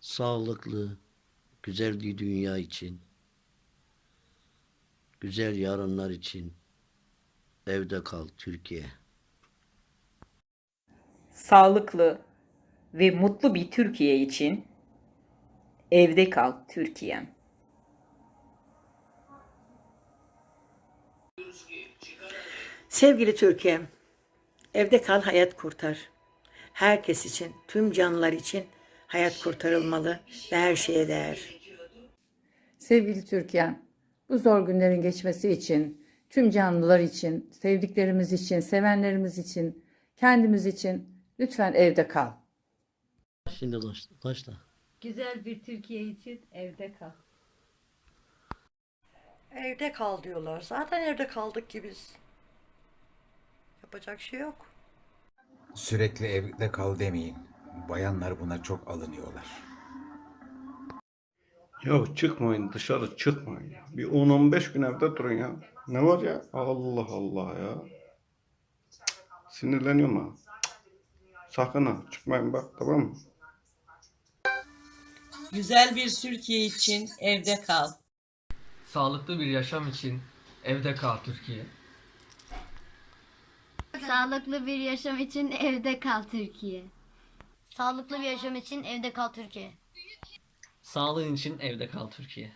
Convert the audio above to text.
sağlıklı, güzel bir dünya için, güzel yarınlar için evde kal Türkiye. Sağlıklı ve mutlu bir Türkiye için evde kal Türkiye'm. Sevgili Türkiye'm, evde kal hayat kurtar. Herkes için, tüm canlılar için hayat kurtarılmalı ve her şeye değer. Sevgili Türkiye'm, bu zor günlerin geçmesi için, tüm canlılar için, sevdiklerimiz için, sevenlerimiz için, kendimiz için lütfen evde kal. Şimdi başla. başla. Güzel bir Türkiye için evde kal. Evde kal diyorlar. Zaten evde kaldık ki biz. Yapacak şey yok. Sürekli evde kal demeyin. Bayanlar buna çok alınıyorlar. Ya çıkmayın dışarı çıkmayın ya. Bir 10-15 gün evde durun ya. Ne var ya? Allah Allah ya. Sinirleniyorum ha. Sakın ha çıkmayın bak tamam mı? Güzel bir Türkiye için evde kal. Sağlıklı bir yaşam için evde kal Türkiye. Sağlıklı bir yaşam için evde kal Türkiye. Sağlıklı bir yaşam için evde kal Türkiye. Sağlığın için evde kal Türkiye.